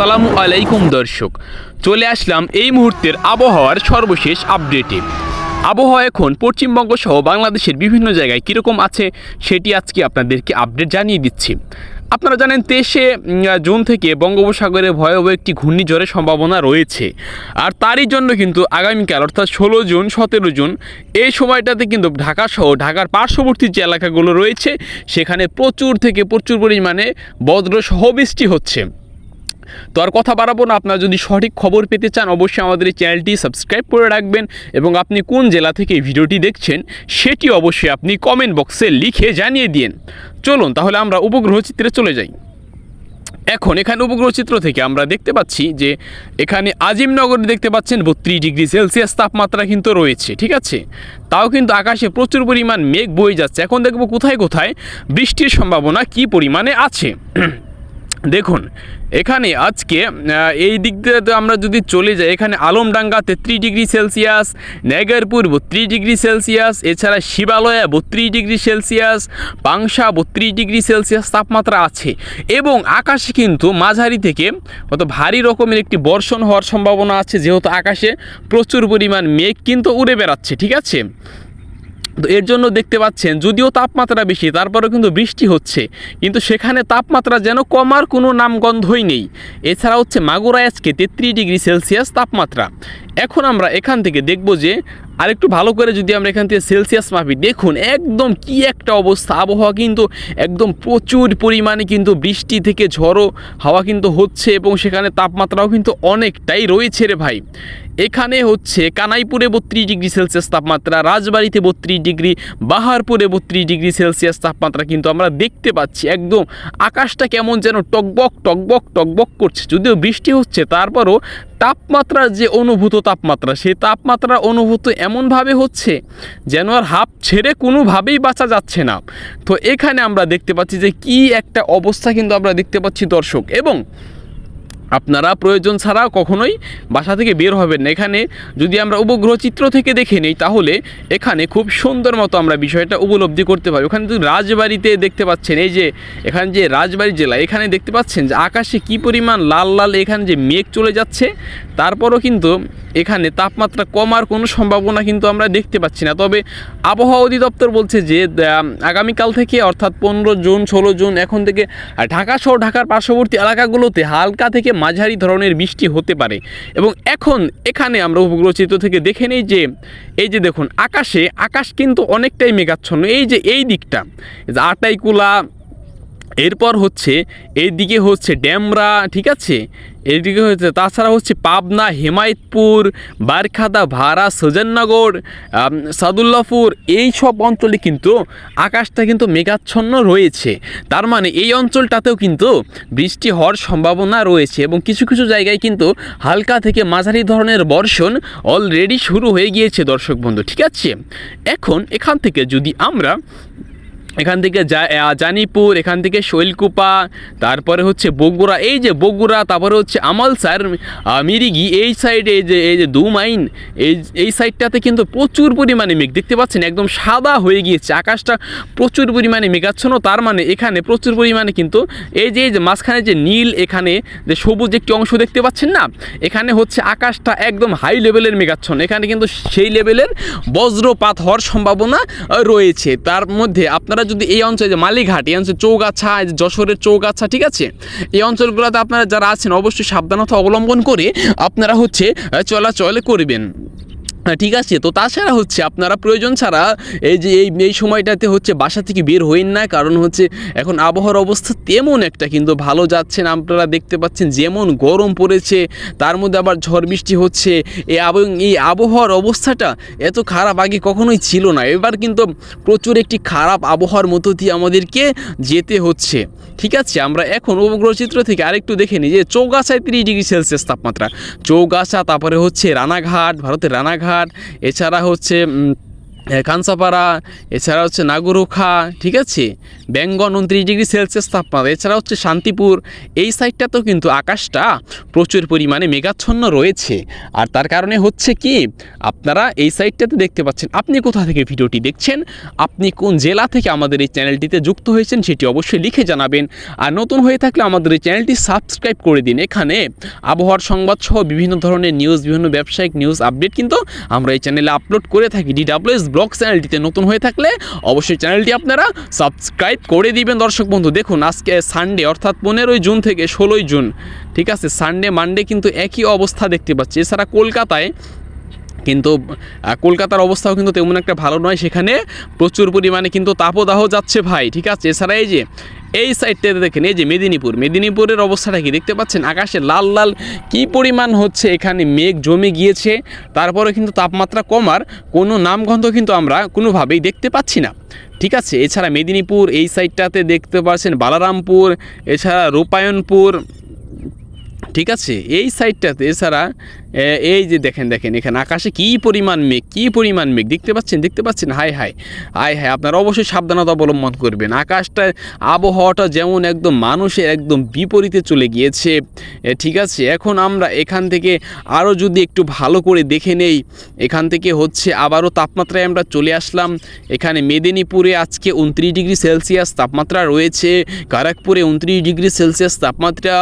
আসসালামু আলাইকুম দর্শক, চলে আসলাম এই মুহূর্তের আবহাওয়ার সর্বশেষ আপডেটে। আবহাওয়া এখন পশ্চিমবঙ্গ সহ বাংলাদেশের বিভিন্ন জায়গায় কীরকম আছে সেটি আজকে আপনাদেরকে আপডেট জানিয়ে দিচ্ছি। আপনারা জানেন তেইশে জুন থেকে বঙ্গোপসাগরে ভয়াবহ একটি ঘূর্ণিঝড়ের সম্ভাবনা রয়েছে। আর তারই জন্য কিন্তু আগামীকাল, অর্থাৎ ষোলো জুন, সতেরো জুন, এই সময়টাতে কিন্তু ঢাকা সহ ঢাকার পার্শ্ববর্তী যে এলাকাগুলো রয়েছে, সেখানে প্রচুর থেকে প্রচুর পরিমাণে বজ্র সহ বৃষ্টি হচ্ছে। তো আর কথা বাড়াবো না। আপনারা যদি সঠিক খবর পেতে চান, অবশ্যই আমাদের এই চ্যানেলটি সাবস্ক্রাইব করে রাখবেন এবং আপনি কোন জেলা থেকে এই ভিডিওটি দেখছেন, সেটি অবশ্যই আপনি কমেন্ট বক্সে লিখে জানিয়ে দিন। চলুন, তাহলে আমরা উপগ্রহ চিত্রে চলে যাই। এখন, এখানে উপগ্রহ চিত্র থেকে আমরা দেখতে পাচ্ছি যে, এখানে আজিমনগরে দেখতে পাচ্ছেন বত্রিশ ডিগ্রি সেলসিয়াস তাপমাত্রা কিন্তু রয়েছে, ঠিক আছে? তাও কিন্তু আকাশে প্রচুর পরিমাণ মেঘ বয়ে যাচ্ছে। এখন দেখব কোথায় কোথায় বৃষ্টির সম্ভাবনা কি পরিমাণে আছে। দেখুন, এখানে আজকে এই দিক দিয়ে তো আমরা যদি চলে যাই, এখানে আলমডাঙ্গা তেত্রিশ ডিগ্রি সেলসিয়াস, নেগারপুর বত্রিশ ডিগ্রি সেলসিয়াস, এছাড়া শিবালয়া বত্রিশ ডিগ্রি সেলসিয়াস পাংশা বত্রিশ ডিগ্রি সেলসিয়াস তাপমাত্রা আছে। এবং আকাশে কিন্তু মাঝারি থেকে অত ভারী রকমের একটি বর্ষণ হওয়ার সম্ভাবনা আছে, যেহেতু আকাশে প্রচুর পরিমাণ মেঘ কিন্তু উড়ে বেড়াচ্ছে, ঠিক আছে? তো এর জন্য দেখতে পাচ্ছেন, যদিও তাপমাত্রা বেশি, তারপরেও কিন্তু বৃষ্টি হচ্ছে। কিন্তু সেখানে তাপমাত্রা যেন কমার কোনো নামগন্ধই নেই। এছাড়া হচ্ছে মাগুরায় আজকে তেত্রিশ ডিগ্রি সেলসিয়াস তাপমাত্রা। এখন আমরা এখান থেকে দেখব যে আরেকটু ভালো করে যদি আমরা এখান থেকে সেলসিয়াস মাপি, দেখুন একদম কি একটা অবস্থা, আবহাওয়া কিন্তু একদম প্রচুর পরিমাণে কিন্তু বৃষ্টি থেকে ঝড়ো হাওয়া কিন্তু হচ্ছে এবং সেখানে তাপমাত্রাও কিন্তু অনেকটাই রয়েছে রে ভাই। এখানে হচ্ছে কানাইপুরে বত্রিশ ডিগ্রি সেলসিয়াস তাপমাত্রা, রাজবাড়িতে বত্রিশ ডিগ্রি, বাহারপুরে বত্রিশ ডিগ্রি সেলসিয়াস তাপমাত্রা কিন্তু আমরা দেখতে পাচ্ছি। একদম আকাশটা কেমন যেন টকবক টকবক টকবক করছে, যদিও বৃষ্টি হচ্ছে, তারপরও তাপমাত্রার যে অনুভূত তাপমাত্রা, সেই তাপমাত্রা অনুভূত এমনভাবে হচ্ছে যেন আর হাফ ছেড়ে কোনোভাবেই বাঁচা যাচ্ছে না। তো এখানে আমরা দেখতে পাচ্ছি যে কি একটা অবস্থা কিন্তু আমরা দেখতে পাচ্ছি দর্শক। এবং আপনারা প্রয়োজন ছাড়া কখনোই বাসা থেকে বের হবেন না। এখানে যদি আমরা উপগ্রহ চিত্র থেকে দেখে নিই, তাহলে এখানে খুব সুন্দর মতো আমরা বিষয়টা উপলব্ধি করতে পারি ওখানে রাজবাড়িতে দেখতে পাচ্ছেন, এই যে এখানে যে রাজবাড়ি জেলা, এখানে দেখতে পাচ্ছেন যে আকাশে কি পরিমাণ লাল লাল এখানে যে মেঘ চলে যাচ্ছে। তারপরও কিন্তু এখানে তাপমাত্রা কমার কোনো সম্ভাবনা কিন্তু আমরা দেখতে পাচ্ছি না। তবে আবহাওয়া অধিদপ্তর বলছে যে আগামীকাল থেকে অর্থাৎ পনেরো জুন, ষোলো জুন, এখন থেকে ঢাকা সহ ঢাকার পার্শ্ববর্তী এলাকাগুলোতে হালকা থেকে মাঝারি ধরনের বৃষ্টি হতে পারে। এবং এখন এখানে আমরা উপগ্রহ চিত্র থেকে দেখে নিই যে, এই যে দেখুন, আকাশে, আকাশ কিন্তু অনেকটাই মেঘাচ্ছন্ন। এই যে এই দিকটা আটাইকুলা এরপর হচ্ছে এইদিকে হচ্ছে ড্যামরা ঠিক আছে? এইদিকে হচ্ছে, তাছাড়া হচ্ছে পাবনা, হেমায়তপুর, বারখাদা, ভাড়া, সজননগর সাদুল্লাপুর, এই সব অঞ্চলে কিন্তু আকাশটা কিন্তু মেঘাচ্ছন্ন রয়েছে। তার মানে এই অঞ্চলটাতেও কিন্তু বৃষ্টি হওয়ার সম্ভাবনা রয়েছে এবং কিছু কিছু জায়গায় কিন্তু হালকা থেকে মাঝারি ধরনের বর্ষণ অলরেডি শুরু হয়ে গিয়েছে দর্শক বন্ধু, ঠিক আছে? এখন এখান থেকে যদি আমরা এখান থেকে জানিপুর, এখান থেকে শৈলকুপা, তারপরে হচ্ছে বগুড়া। এই যে বগুড়া, তারপরে হচ্ছে আমালসার মিরিগি, এই সাইডে এই যে এই যে দুমাইন, এই এই সাইডটাতে কিন্তু প্রচুর পরিমাণে মেঘ। দেখতে পাচ্ছেন, একদম সাদা হয়ে গিয়েছে। আকাশটা প্রচুর পরিমাণে মেঘাচ্ছন্ন, তার মানে এখানে প্রচুর পরিমাণে কিন্তু এই যে এই যে মাঝখানে যে নীল, এখানে যে সবুজ একটি অংশ দেখতে পাচ্ছেন না, এখানে হচ্ছে আকাশটা একদম হাই লেভেলের মেঘাচ্ছন্ন। এখানে কিন্তু সেই লেভেলের বজ্রপাত হওয়ার সম্ভাবনা রয়েছে। তার মধ্যে আপনারা যদি এই অঞ্চলে যে মালিঘাট, এই অঞ্চলে চৌগাছা যশোরের চৌগাছা, ঠিক আছে? এই অঞ্চলগুলোতে আপনারা যারা আছেন, অবশ্যই সাবধানতা অবলম্বন করে আপনারা হচ্ছে চলাচল করবেন। ঠিক আছে। তো তাছাড়া হচ্ছে আপনারা প্রয়োজন ছাড়া এই যে এই এই সময়টাতে হচ্ছে বাসা থেকে বের হইন না। কারণ হচ্ছে এখন আবহাওয়ার অবস্থা তেমন একটা কিন্তু ভালো যাচ্ছে না। আপনারা দেখতে পাচ্ছেন যেমন গরম পড়েছে, তার মধ্যে আবার ঝড় বৃষ্টি হচ্ছে। এবং এই আবহাওয়ার অবস্থাটা এত খারাপ আগে কখনোই ছিল না। এবার কিন্তু প্রচুর একটি খারাপ আবহাওয়ার মধ্য দিয়ে আমাদেরকে যেতে হচ্ছে। ঠিক আছে? আমরা এখন উপগ্রহ চিত্র থেকে আরেকটু দেখে নিই যে চৌগাছায় তিরিশ ডিগ্রি সেলসিয়াস তাপমাত্রা। চৌগাছা, তারপরে হচ্ছে রানাঘাট, ভারতের রানাঘাট এছাড়া হচ্ছে কাঞ্চাপাড়া, এছাড়া হচ্ছে নাগরুখা, ঠিক আছে? বেঙ্গন উনত্রিশ ডিগ্রি সেলসিয়াস তাপমাত্রা, এছাড়া হচ্ছে শান্তিপুর, এই সাইডটাতেও কিন্তু আকাশটা প্রচুর পরিমাণে মেঘাচ্ছন্ন রয়েছে। আর তার কারণে হচ্ছে কি, আপনারা এই সাইডটাতে দেখতে পাচ্ছেন, আপনি কোথা থেকে ভিডিওটি দেখছেন, আপনি কোন জেলা থেকে আমাদের এই চ্যানেলটিতে যুক্ত হয়েছেন সেটি অবশ্যই লিখে জানাবেন। আর নতুন হয়ে থাকলে আমাদের এই চ্যানেলটি সাবস্ক্রাইব করে দিন। এখানে আবহাওয়ার সংবাদ সহ বিভিন্ন ধরনের নিউজ বিভিন্ন ব্যবসায়িক নিউজ আপডেট কিন্তু আমরা এই চ্যানেলে আপলোড করে থাকি। ডিডাব্লিউএস ব্লগ চ্যানেলটিতে নতুন হয়ে থাকলে অবশ্যই চ্যানেলটি আপনারা সাবস্ক্রাইব করে দিবেন, দর্শক বন্ধু। দেখুন, আজকে সানডে অর্থাৎ পনেরোই জুন থেকে ষোলোই জুন, ঠিক আছে? সানডে মানডে কিন্তু একই অবস্থা দেখতে পাচ্ছি। এছাড়া কলকাতায় কিন্তু কলকাতার অবস্থাও কিন্তু তেমন একটা ভালো নয়। সেখানে প্রচুর পরিমাণে কিন্তু তাপদাহ যাচ্ছে ভাই, ঠিক আছে? এছাড়া এই যে, এই সাইডটাতে দেখেন, এই যে মেদিনীপুর, মেদিনীপুরের অবস্থাটা কি দেখতে পাচ্ছেন? আকাশে লাল লাল, কি পরিমাণ হচ্ছে এখানে মেঘ জমে গিয়েছে তারপরে কিন্তু তাপমাত্রা কমার কোনো নামগন্ধ কিন্তু আমরা কোনোভাবেই দেখতে পাচ্ছি না, ঠিক আছে? এছাড়া মেদিনীপুর, এই সাইডটাতে দেখতে পাচ্ছেন বালারামপুর, এছাড়া রূপায়ণপুর ঠিক আছে? এই সাইডটাতে এছাড়া এই যে দেখেন দেখেন, এখানে আকাশে কী পরিমাণ মেঘ, কী পরিমাণ মেঘ? দেখতে পাচ্ছেন দেখতে পাচ্ছেন? হাই হাই হাই হাই আপনারা অবশ্যই সাবধানতা অবলম্বন করবেন। আকাশটা, আবহাওয়াটা যেমন একদম মানুষের একদম বিপরীতে চলে গিয়েছে ঠিক আছে? এখন আমরা এখান থেকে আরও যদি একটু ভালো করে দেখে নেই, এখান থেকে হচ্ছে আবারও তাপমাত্রায় আমরা চলে আসলাম। এখানে মেদিনীপুরে আজকে উনত্রিশ ডিগ্রি সেলসিয়াস তাপমাত্রা রয়েছে খড়গপুরে উনত্রিশ ডিগ্রি সেলসিয়াস তাপমাত্রা,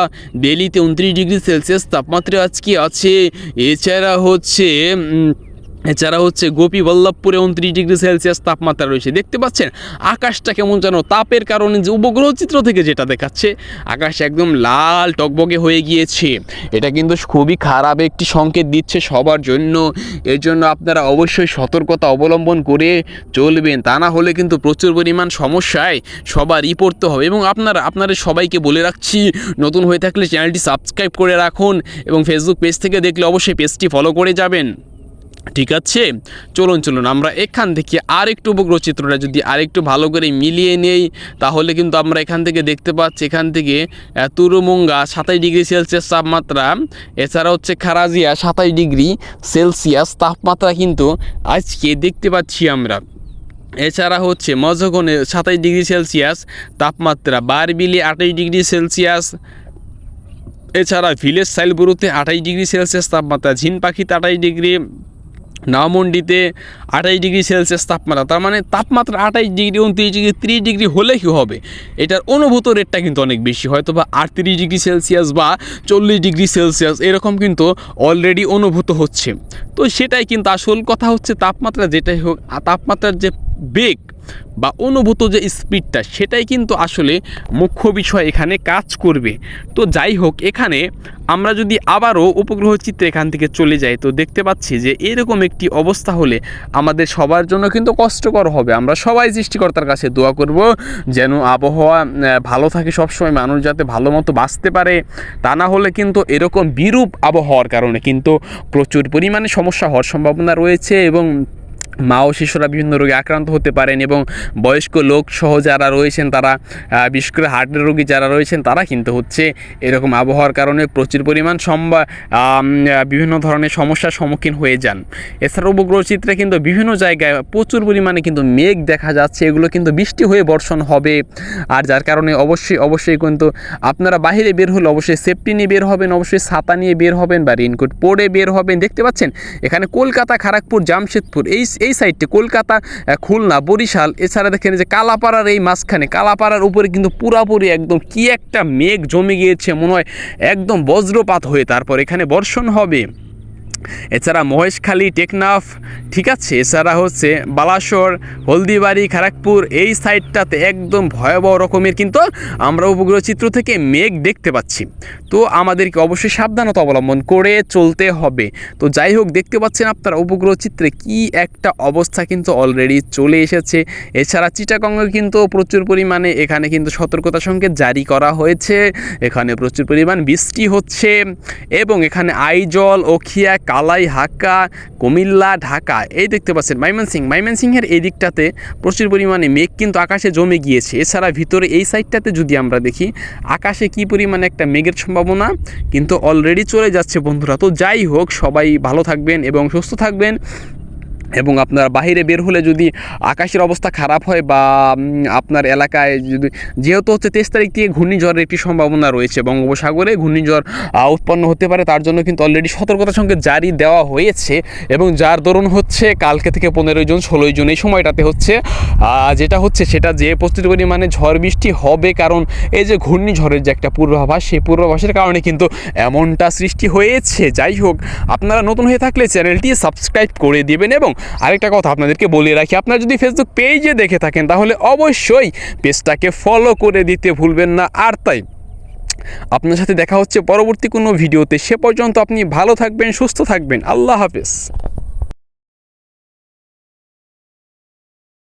দিল্লিতে উনত্রিশ ডিগ্রি সেলসিয়াস তাপমাত্রা আজকে আছে এছাড়া হচ্ছে এছাড়া হচ্ছে গোপী বল্লভপুরে উনত্রিশ ডিগ্রি সেলসিয়াস তাপমাত্রা রয়েছে। দেখতে পাচ্ছেন, আকাশটা কেমন যেন তাপের কারণে যে উপগ্রহ চিত্র থেকে যেটা দেখাচ্ছে, আকাশ একদম লাল টকবগে হয়ে গিয়েছে। এটা কিন্তু খুবই খারাপ একটি সংকেত দিচ্ছে সবার জন্য। এর জন্য আপনারা অবশ্যই সতর্কতা অবলম্বন করে চলবেন। তা না হলে কিন্তু প্রচুর পরিমাণ সমস্যায় সবারই পড়তে হবে। এবং আপনারা, আপনাদের সবাইকে বলে রাখছি, নতুন হয়ে থাকলে চ্যানেলটি সাবস্ক্রাইব করে রাখুন এবং ফেসবুক পেজ থেকে দেখলে অবশ্যই পেজটি ফলো করে যাবেন। ঠিক আছে? চলুন চলুন, আমরা এখান থেকে আর একটু উপগ্রহ চিত্রটা যদি আরেকটু ভালো করে মিলিয়ে নেই, তাহলে কিন্তু আমরা এখান থেকে দেখতে পাচ্ছি, এখান থেকে তুরুমুঙ্গা সাতাশ ডিগ্রি সেলসিয়াস তাপমাত্রা, এছাড়া হচ্ছে খারাজিয়া সাতাশ ডিগ্রি সেলসিয়াস তাপমাত্রা কিন্তু আজকে দেখতে পাচ্ছি আমরা। এছাড়া হচ্ছে মজগনে সাতাশ ডিগ্রি সেলসিয়াস তাপমাত্রা, বারবিলে আঠাশ ডিগ্রি সেলসিয়াস, এছাড়া ভিলেজ সাইলবুরুতে আঠাশ ডিগ্রি সেলসিয়াস তাপমাত্রা ঝিন আঠাশ ডিগ্রি নামন্ডিতে আঠাশ ডিগ্রি সেলসিয়াস তাপমাত্রা, তার মানে তাপমাত্রা আঠাশ ডিগ্রি, উনত্রিশ ডিগ্রি, ত্রিশ ডিগ্রি হলে কী হবে? এটার অনুভূত রেটটা কিন্তু অনেক বেশি হয়তো বা আটত্রিশ ডিগ্রি সেলসিয়াস বা চল্লিশ ডিগ্রি সেলসিয়াস, এরকম কিন্তু অলরেডি অনুভূত হচ্ছে। তো সেটাই কিন্তু আসল কথা হচ্ছে তাপমাত্রা যেটাই হোক, তাপমাত্রার যে বেগ বা অনুভূত যে স্পিডটা, সেটাই কিন্তু আসলে মুখ্য বিষয় এখানে কাজ করবে। তো যাই হোক, এখানে আমরা যদি আবারও উপগ্রহ চিত্রে এখান থেকে চলে যাই, তো দেখতে পাচ্ছি যে এরকম একটি অবস্থা হলে আমাদের সবার জন্য কিন্তু কষ্টকর হবে। আমরা সবাই সৃষ্টিকর্তার কাছে দোয়া করব যেন আবহাওয়া ভালো থাকে সবসময়, মানুষ যাতে ভালো মতো বাঁচতে পারে। তা না হলে কিন্তু এরকম বিরূপ আবহাওয়ার কারণে কিন্তু প্রচুর পরিমাণে সমস্যা হওয়ার সম্ভাবনা রয়েছে এবং মা ও শিশুরা বিভিন্ন রোগে আক্রান্ত হতে পারেন এবং বয়স্ক লোক সহ যারা রয়েছেন তারা বিশেষ করে হার্টের রোগী যারা রয়েছেন তারা কিন্তু হচ্ছে এরকম আবহাওয়ার কারণে প্রচুর পরিমাণ সম্বা বিভিন্ন ধরনের সমস্যার সম্মুখীন হয়ে যান। এছাড়া উপগ্রহ চিত্রে কিন্তু বিভিন্ন জায়গায় প্রচুর পরিমাণে কিন্তু মেঘ দেখা যাচ্ছে, এগুলো কিন্তু বৃষ্টি হয়ে বর্ষণ হবে। আর যার কারণে অবশ্যই অবশ্যই কিন্তু আপনারা বাইরে বের হলে অবশ্যই সেফটি নিয়ে বের হবেন, অবশ্যই ছাতা নিয়ে বের হবেন বা রেনকোট পরে বের হবেন। দেখতে পাচ্ছেন, এখানে কলকাতা খড়গপুর জামশেদপুর এই এই সাইডটি কলকাতা খুলনা, বরিশাল, এছাড়া দেখেন যে কালাপাড়ার এই মাঝখানে, কালাপাড়ার উপরে কিন্তু পুরাপুরি একদম কি একটা মেঘ জমে গিয়েছে, মনে হয় একদম বজ্রপাত হয়ে তারপর এখানে বর্ষণ হবে। এছাড়া মহেশখালী, টেকনাফ, ঠিক আছে? এছাড়া হচ্ছে বালাসর, হলদিবাড়ি খড়গপুর এই সাইডটাতে একদম ভয়াবহ রকমের কিন্তু আমরা উপগ্রহ চিত্র থেকে মেঘ দেখতে পাচ্ছি। তো আমাদেরকে অবশ্যই সাবধানতা অবলম্বন করে চলতে হবে। তো যাই হোক, দেখতে পাচ্ছেন আপনারা উপগ্রহ চিত্রে কি একটা অবস্থা কিন্তু অলরেডি চলে এসেছে। এছাড়া চিটাগঙ্গে কিন্তু প্রচুর পরিমাণে এখানে কিন্তু সতর্কতা সংকেত জারি করা হয়েছে। এখানে প্রচুর পরিমাণ বৃষ্টি হচ্ছে এবং এখানে আইজল ওখিয়া কালাই হাক্কা কুমিল্লা, ঢাকা। এই দেখতে পাচ্ছেন মাইমনসিং মাইমনসিংহের এই দিকটাতে প্রচুর পরিমাণে মেঘ কিন্তু আকাশে জমে গিয়েছে। এছাড়া ভিতরে এই সাইডটাতে যদি আমরা দেখি, আকাশে কি পরিমাণে একটা মেঘের সম্ভাবনা কিন্তু অলরেডি চলে যাচ্ছে বন্ধুরা। তো যাই হোক, সবাই ভালো থাকবেন এবং সুস্থ থাকবেন। এবং আপনার বাইরে বের হলে যদি আকাশের অবস্থা খারাপ হয় বা আপনার এলাকায় যদি, যেহেতু হচ্ছে তেইশ তারিখ থেকে ঘূর্ণিঝড়ের একটি সম্ভাবনা রয়েছে, বঙ্গোপসাগরে ঘূর্ণিঝড় উৎপন্ন হতে পারে, তার জন্য কিন্তু অলরেডি সতর্কতার সঙ্গে জারি দেওয়া হয়েছে এবং যার দরুন হচ্ছে কালকে থেকে পনেরোই জুন, ষোলোই জুন এই সময়টাতে হচ্ছে যেটা হচ্ছে সেটা যে প্রস্তুত পরিমাণে ঝড় বৃষ্টি হবে, কারণ এই যে ঘূর্ণিঝড়ের যে একটা পূর্বাভাস, সেই পূর্বাভাসের কারণে কিন্তু এমনটা সৃষ্টি হয়েছে। যাই হোক, আপনারা নতুন হয়ে থাকলে চ্যানেলটি সাবস্ক্রাইব করে দেবেন এবং আরেকটা কথা আপনাদেরকে বলে রাখি, আপনারা যদি ফেসবুক পেজে দেখে থাকেন, তাহলে অবশ্যই পেজটাকে ফলো করে দিতে ভুলবেন না। আর তাই, আপনার সাথে দেখা হচ্ছে পরবর্তী কোনো ভিডিওতে। সে পর্যন্ত আপনি ভালো থাকবেন, সুস্থ থাকবেন। আল্লাহ হাফেজ।